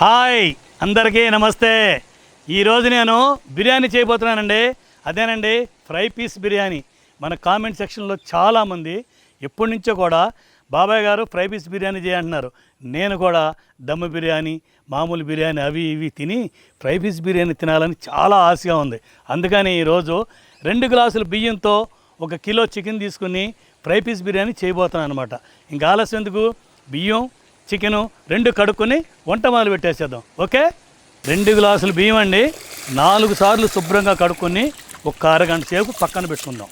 Hi అందరికీ నమస్తే. ఈరోజు నేను బిర్యానీ చేయబోతున్నానండి. అదేనండి ఫ్రై పీస్ బిర్యానీ. మన కామెంట్ సెక్షన్లో చాలామంది ఎప్పటి నుంచో కూడా బాబాయ్ గారు ఫ్రై పీస్ బిర్యానీ చేయంటున్నారు. నేను కూడా దమ్ము బిర్యానీ మామూలు బిర్యానీ అవి ఇవి తిని ఫ్రై పీస్ బిర్యానీ తినాలని చాలా ఆశగా ఉంది. అందుకని ఈరోజు రెండు గ్లాసుల బియ్యంతో ఒక కిలో చికెన్ తీసుకుని ఫ్రై పీస్ బిర్యానీ చేయబోతున్నాను అనమాట ఇంకా ఆలస్యం ఎందుకు? బియ్యం చికెను రెండు కడుక్కొని వంట మొదలు పెట్టేసేద్దాం. ఓకే? రెండు గ్లాసులు బియ్యం అండి. నాలుగు సార్లు శుభ్రంగా కడుక్కొని ఒక అరగంట సేపు పక్కన పెట్టుకుందాం.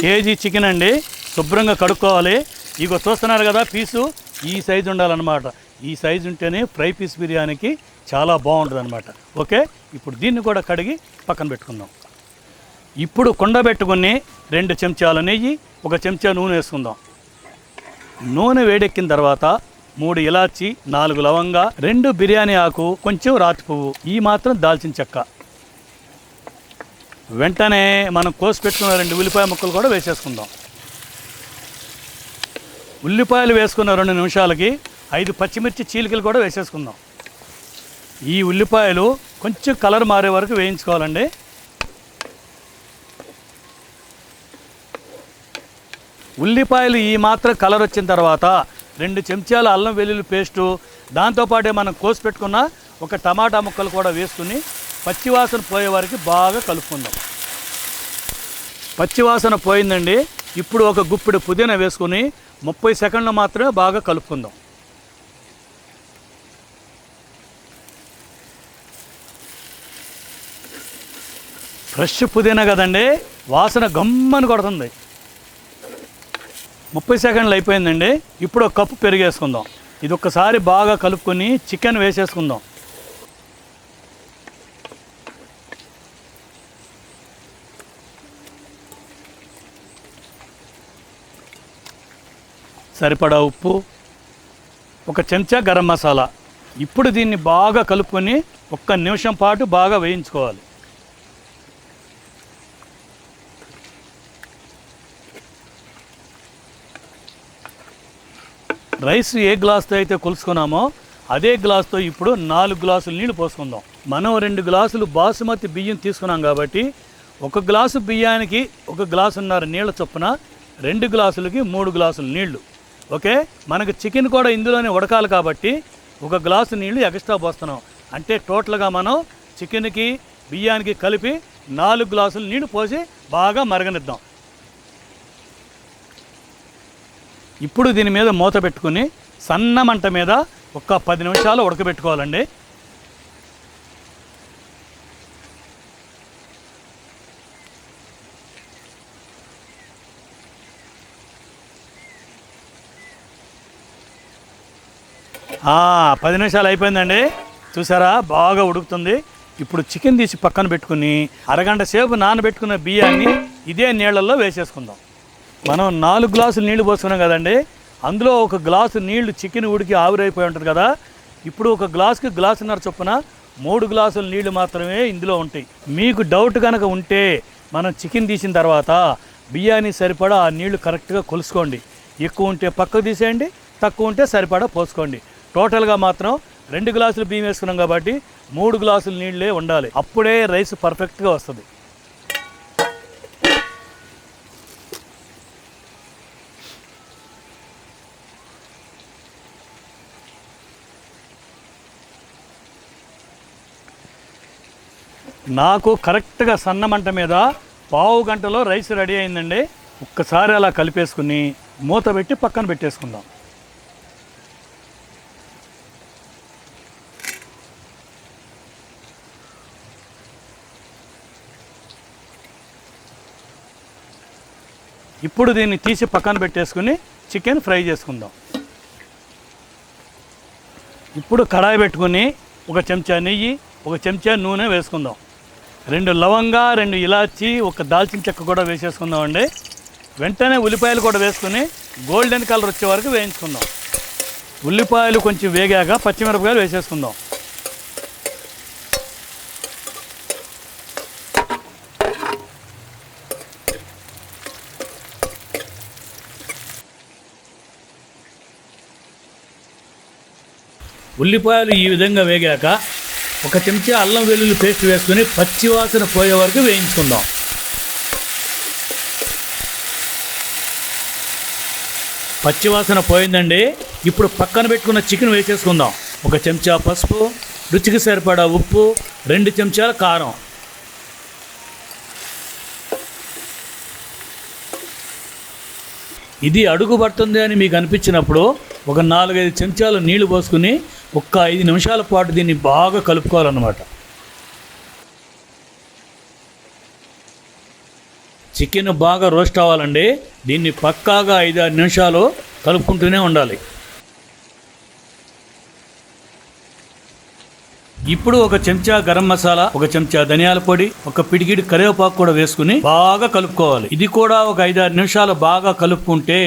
కేజీ చికెన్ అండి. శుభ్రంగా కడుక్కోవాలి. ఇగో చూస్తున్నారు కదా పీసు? ఈ సైజు ఉండాలన్నమాట. ఈ సైజు ఉంటేనే ఫ్రై పీస్ బిర్యానీకి చాలా బాగుంటుంది అనమాట ఓకే? ఇప్పుడు దీన్ని కూడా కడిగి పక్కన పెట్టుకుందాం. ఇప్పుడు కొండబెట్టుకుని రెండు చెంచాల నెయ్యి ఒక చెంచా నూనె వేసుకుందాం. నూనె వేడెక్కిన తర్వాత మూడు ఇలాచి నాలుగు లవంగా రెండు బిర్యానీ ఆకు కొంచెం రాతి పువ్వు ఈ మాత్రం దాల్చిన చెక్క. వెంటనే మనం కోసి పెట్టుకున్న రెండు ఉల్లిపాయ ముక్కలు కూడా వేసేసుకుందాం. ఉల్లిపాయలు వేసుకున్న రెండు నిమిషాలకి ఐదు పచ్చిమిర్చి చీలికలు కూడా వేసేసుకుందాం. ఈ ఉల్లిపాయలు కొంచెం కలర్ మారే వరకు వేయించుకోవాలండి. ఉల్లిపాయలు ఈ మాత్రం కలర్ వచ్చిన తర్వాత రెండు చెంచాల అల్లం వెల్లుల్లి పేస్టు దాంతోపాటే మనం కోసి పెట్టుకున్న ఒక టమాటా ముక్కలు కూడా వేసుకుని పచ్చివాసన పోయే వరకు బాగా కలుపుకుందాం. పచ్చివాసన పోయిందండి. ఇప్పుడు ఒక గుప్పిడి పుదీనా వేసుకుని ముప్పై సెకండ్లు మాత్రమే బాగా కలుపుకుందాం. ఫ్రెష్ పుదీనా కదండి వాసన గమ్మని కొడుతుంది. ముప్పై సెకండ్లు అయిపోయిందండి. ఇప్పుడు ఒక కప్పు పెరిగేసుకుందాం. ఇది ఒక్కసారి బాగా కలుపుకొని చికెన్ వేసేసుకుందాం. సరిపడా ఉప్పు ఒక చెంచా గరం మసాలా. ఇప్పుడు దీన్ని బాగా కలుపుకొని ఒక్క నిమిషం పాటు బాగా వేయించుకోవాలి. రైస్ ఏ గ్లాస్తో అయితే కొలుసుకున్నామో అదే గ్లాస్తో ఇప్పుడు నాలుగు గ్లాసులు నీళ్ళు పోసుకుందాం. మనం రెండు గ్లాసులు బాసుమతి బియ్యం తీసుకున్నాం కాబట్టి ఒక గ్లాసు బియ్యానికి ఒక గ్లాసున్నర నీళ్ళ చొప్పున రెండు గ్లాసులకి మూడు గ్లాసులు నీళ్ళు. ఓకే? మనకు చికెన్ కూడా ఇందులోనే ఉడకాలి కాబట్టి ఒక గ్లాసు నీళ్ళు ఎక్స్ట్రా పోస్తున్నాం. అంటే టోటల్గా మనం చికెన్కి బియ్యానికి కలిపి నాలుగు గ్లాసులు నీళ్ళు పోసి బాగా మరగనిద్దాం. ఇప్పుడు దీని మీద మూత పెట్టుకుని సన్న మంట మీద ఒక పది నిమిషాలు ఉడకబెట్టుకోవాలండి. పది నిమిషాలు అయిపోయిందండి. చూసారా? బాగా ఉడుకుతుంది. ఇప్పుడు చికెన్ తీసి పక్కన పెట్టుకుని అరగంట సేపు నానబెట్టుకున్న బియ్యాన్ని ఇదే నీళ్ళల్లో వేసేసుకుందాం. మనం నాలుగు గ్లాసులు నీళ్ళు పోసుకున్నాం కదండి. అందులో ఒక గ్లాసు నీళ్ళు చికెన్ ఉడికి ఆవిరైపోయి ఉంటుంది కదా. ఇప్పుడు ఒక గ్లాసుకి గ్లాసున్నర చొప్పున మూడు గ్లాసుల నీళ్ళు మాత్రమే ఇందులో ఉంటాయి. మీకు డౌట్ కనుక ఉంటే మనం చికెన్ తీసిన తర్వాత బియ్యాన్ని సరిపడా ఆ నీళ్ళు కరెక్ట్గా కొలుసుకోండి. ఎక్కువ ఉంటే పక్కకు తీసేయండి తక్కువ ఉంటే సరిపడా పోసుకోండి. టోటల్గా మాత్రం రెండు గ్లాసులు బియ్యం వేసుకున్నాం కాబట్టి మూడు గ్లాసులు నీళ్ళే ఉండాలి. అప్పుడే రైస్ పర్ఫెక్ట్గా వస్తుంది. నాకు కరెక్ట్గా సన్న మంట మీద పావు గంటలో రైస్ రెడీ అయిందండి. ఒక్కసారి అలా కలిపేసుకుని మూత పెట్టి పక్కన పెట్టేసుకుందాం. ఇప్పుడు దీన్ని తీసి పక్కన పెట్టేసుకుని చికెన్ ఫ్రై చేసుకుందాం. ఇప్పుడు కడాయి పెట్టుకుని ఒక చెంచా నెయ్యి ఒక చెంచా నూనె వేసుకుందాం. రెండు లవంగా రెండు ఇలాచి ఒక దాల్చిన చెక్క కూడా వేసేసుకుందాం అండి వెంటనే ఉల్లిపాయలు కూడా వేసుకుని గోల్డెన్ కలర్ వచ్చే వరకు వేయించుకుందాం. ఉల్లిపాయలు కొంచెం వేగాక పచ్చిమిరపకాయలు వేసేసుకుందాం. ఉల్లిపాయలు ఈ విధంగా వేగాక ఒక చెంచా అల్లం వెల్లుల్లి పేస్ట్ వేసుకుని పచ్చివాసన పోయే వరకు వేయించుకుందాం. పచ్చివాసన పోయిందండి. ఇప్పుడు పక్కన పెట్టుకున్న చికెన్ వేసేసుకుందాం. ఒక చెంచా పసుపు రుచికి సరిపడా ఉప్పు రెండు చెంచాల కారం. ఇది అడుగు పడుతుంది అని మీకు అనిపించినప్పుడు ఒక నాలుగైదు చెంచాలు నీళ్ళు పోసుకుని ఒక్క ఐదు నిమిషాల పాటు దీన్ని బాగా కలుపుకోవాలన్నమాట. చికెన్ బాగా రోస్ట్ అవ్వాలండి. దీన్ని పక్కాగా ఐదు ఆరు నిమిషాలు కలుపుకుంటూనే ఉండాలి. ఇప్పుడు ఒక చెంచా గరం మసాలా ఒక చెంచా ధనియాల పొడి ఒక పిడికిడి కరివేపాకు కూడా వేసుకుని బాగా కలుపుకోవాలి. ఇది కూడా ఒక ఐదారు నిమిషాలు బాగా కలుపుకుంటే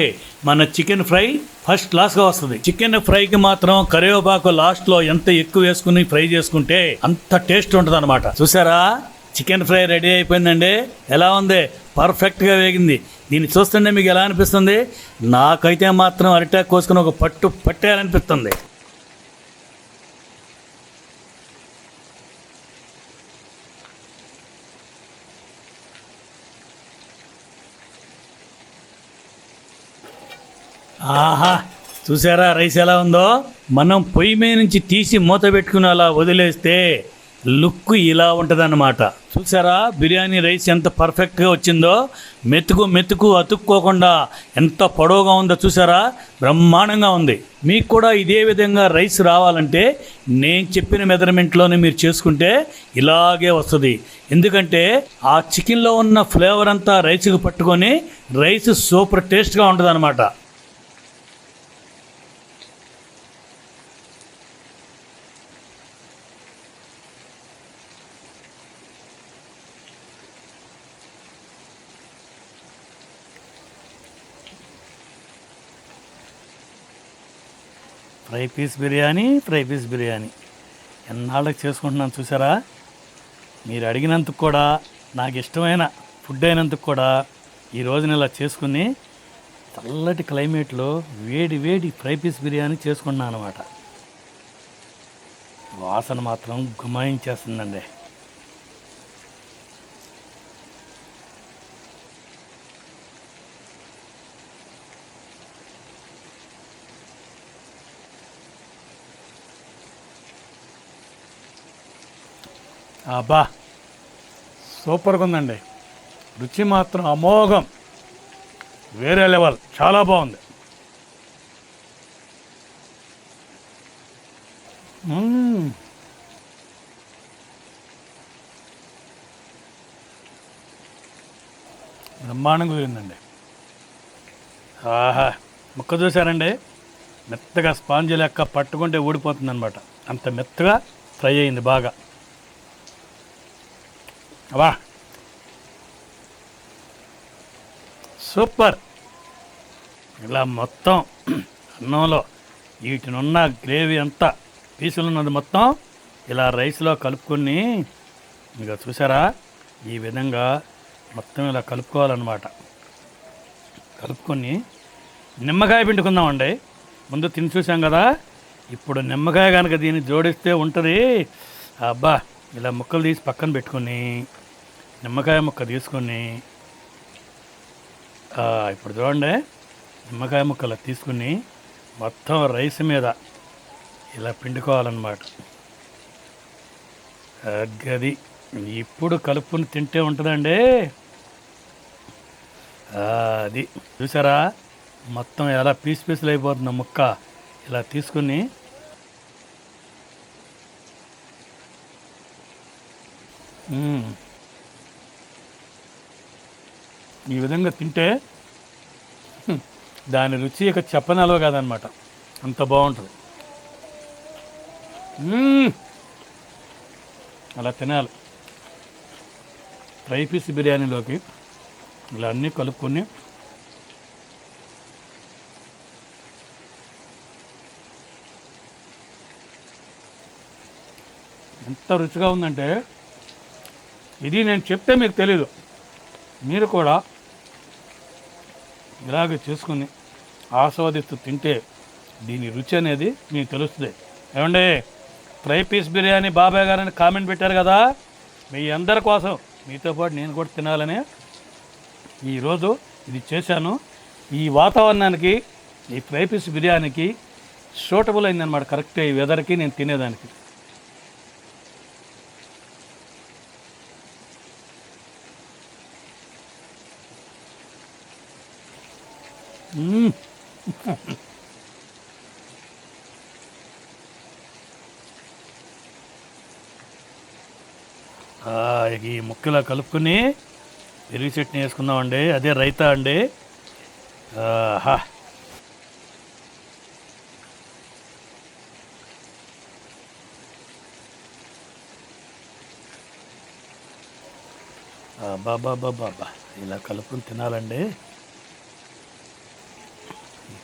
మన చికెన్ ఫ్రై ఫస్ట్ లాస్ట్గా వస్తుంది. చికెన్ ఫ్రైకి మాత్రం కరివేపాకు లాస్ట్లో ఎంత ఎక్కువ వేసుకుని ఫ్రై చేసుకుంటే అంత టేస్ట్ ఉంటుంది అనమాట చూసారా? చికెన్ ఫ్రై రెడీ అయిపోయిందండి. ఎలా ఉంది? పర్ఫెక్ట్గా వేగింది. దీన్ని చూస్తుంటే మీకు ఎలా అనిపిస్తుంది? నాకైతే మాత్రం అరిటాక్ కోసుకుని ఒక పట్టు పట్టేయాలనిపిస్తుంది. ఆహా చూసారా రైస్ ఎలా ఉందో? మనం పొయ్యి మీద నుంచి తీసి మూత పెట్టుకుని అలా వదిలేస్తే లుక్ ఇలా ఉంటుందన్నమాట. చూసారా బిర్యానీ రైస్ ఎంత పర్ఫెక్ట్గా వచ్చిందో? మెతుకు మెతుకు అతుక్కోకుండా ఎంత పొడవుగా ఉందో చూసారా? బ్రహ్మాండంగా ఉంది. మీకు కూడా ఇదే విధంగా రైస్ రావాలంటే నేను చెప్పిన మెజర్మెంట్లోనే మీరు చేసుకుంటే ఇలాగే వస్తుంది. ఎందుకంటే ఆ చికెన్లో ఉన్న ఫ్లేవర్ అంతా రైస్కి పట్టుకొని రైస్ సూపర్ టేస్ట్గా ఉంటుంది fry piece biryani fry piece biryani. ఎన్నాళ్ళకి చేసుకుంటున్నాను చూసారా? మీరు అడిగినందుకు కూడా నాకు ఇష్టమైన ఫుడ్ అయినందుకు కూడా ఈ రోజున ఇలా చేసుకుని చల్లటి క్లైమేట్లో వేడి వేడి ఫ్రై పీస్ బిర్యానీ చేసుకున్నాను అనమాట వాసన మాత్రం గుమాయించేస్తుందండి అబ్బా సూపర్గా ఉందండి రుచి మాత్రం అమోఘం. వేరే లెవెల్ చాలా బాగుంది. బ్రహ్మాండం కుదిరిందండి. ఆహా ముక్క చూసారండి మెత్తగా స్పాంజ్ లెక్క పట్టుకుంటే ఊడిపోతుంది అనమాట అంత మెత్తగా ఫ్రై అయింది బాగా. వా సూపర్ ఇలా మొత్తం అన్నంలో వీటినున్న గ్రేవీ అంతా పీసులు ఉన్నది మొత్తం ఇలా రైస్లో కలుపుకొని ఇక చూసారా? ఈ విధంగా మొత్తం ఇలా కలుపుకోవాలన్నమాట. కలుపుకొని నిమ్మకాయ పిండుకుందామండి. ముందు తిని చూసాం కదా? ఇప్పుడు నిమ్మకాయ కనుక దీన్ని జోడిస్తే ఉంటుంది. అబ్బా ఇలా ముక్కలు తీసి పక్కన పెట్టుకొని. నిమ్మకాయ ముక్క తీసుకొని ఇప్పుడు చూడండి. నిమ్మకాయ ముక్కలు తీసుకుని మొత్తం రైస్ మీద ఇలా పిండుకోవాలన్నమాట. గది ఇప్పుడు కలుపుని తింటే ఉంటుందండి. అది చూసారా? మొత్తం ఎలా పీస్ పీసులు అయిపోతుందో ముక్క. ఇలా తీసుకుని Mm. ఈ విధంగా తింటే దాని రుచి ఇక చెప్పనలవ కాదనమాట. అంత బాగుంటుంది. అలా తినాలి. ఫ్రై పీస్ బిర్యానీలోకి ఇలా అన్నీ కలుపుకొని ఎంత రుచిగా ఉందంటే ఇది నేను చెప్తే మీకు తెలీదు. మీరు కూడా ఇలాగ చేసుకుని ఆస్వాదిస్తూ తింటే దీని రుచి అనేది మీకు తెలుస్తుంది. ఏమండి? ఫ్రై పీస్ బిర్యానీ బాబాయ్ గారని కామెంట్ పెట్టారు కదా? మీ అందరి కోసం మీతో పాటు నేను కూడా తినాలని ఈరోజు ఇది చేశాను. ఈ వాతావరణానికి ఈ ఫ్రై పీస్ బిర్యానీకి సూటబుల్ అయిందనమాట కరెక్ట్ ఈ వెదర్కి నేను తినేదానికి మ్మ్. ఆ, ఇక ఈ ముక్కలా కలుపుకొని పెరుగు చట్నీ వేసుకుందామండి. అదే రైతా అండి. ఆహా బాబా బాబా ఇలా కలుపుకొని తినాలండి.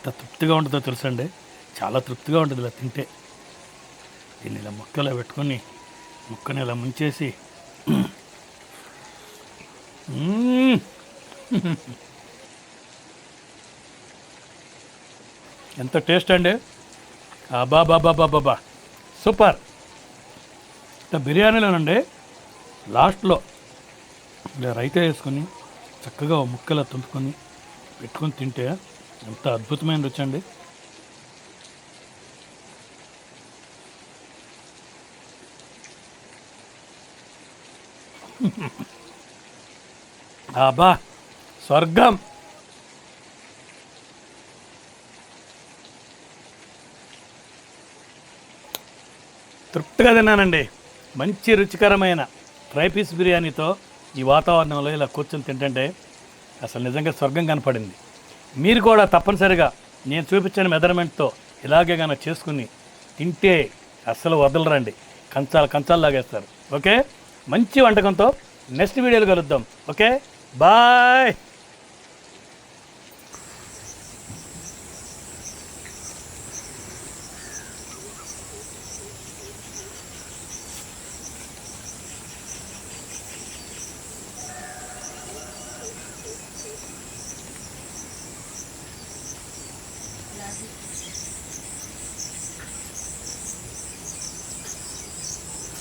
ఎంత తృప్తిగా ఉంటుందో తెలుసండి. చాలా తృప్తిగా ఉంటుంది ఇలా తింటే. దీన్ని ఇలా ముక్కలో పెట్టుకొని ముక్కని ఇలా ముంచేసి ఎంత టేస్ట్ అండి. బాబా బాబా బాబా సూపర్. ఇంత బిర్యానీలోనండి లాస్ట్లో ఇలా రైతా వేసుకొని చక్కగా ముక్కలా తుంపుకొని పెట్టుకొని తింటే ఎంత అద్భుతమైన రుచి అండి. అబ్బా స్వర్గం. తృప్తిగా తిన్నానండి. మంచి రుచికరమైన ఫ్రై పీస్ బిర్యానీతో ఈ వాతావరణంలో ఇలా కూర్చొని తింటుంటే అసలు నిజంగా స్వర్గం కనపడింది. మీరు కూడా తప్పనిసరిగా నేను చూపించిన మెజర్మెంట్తో ఇలాగే కనుక చేసుకుని తింటే అస్సలు వదలరండి. కంచాలు కంచాలు లాగేస్తారు. ఓకే? మంచి వంటకంతో నెక్స్ట్ వీడియోలు కలుద్దాం. ఓకే? బాయ్!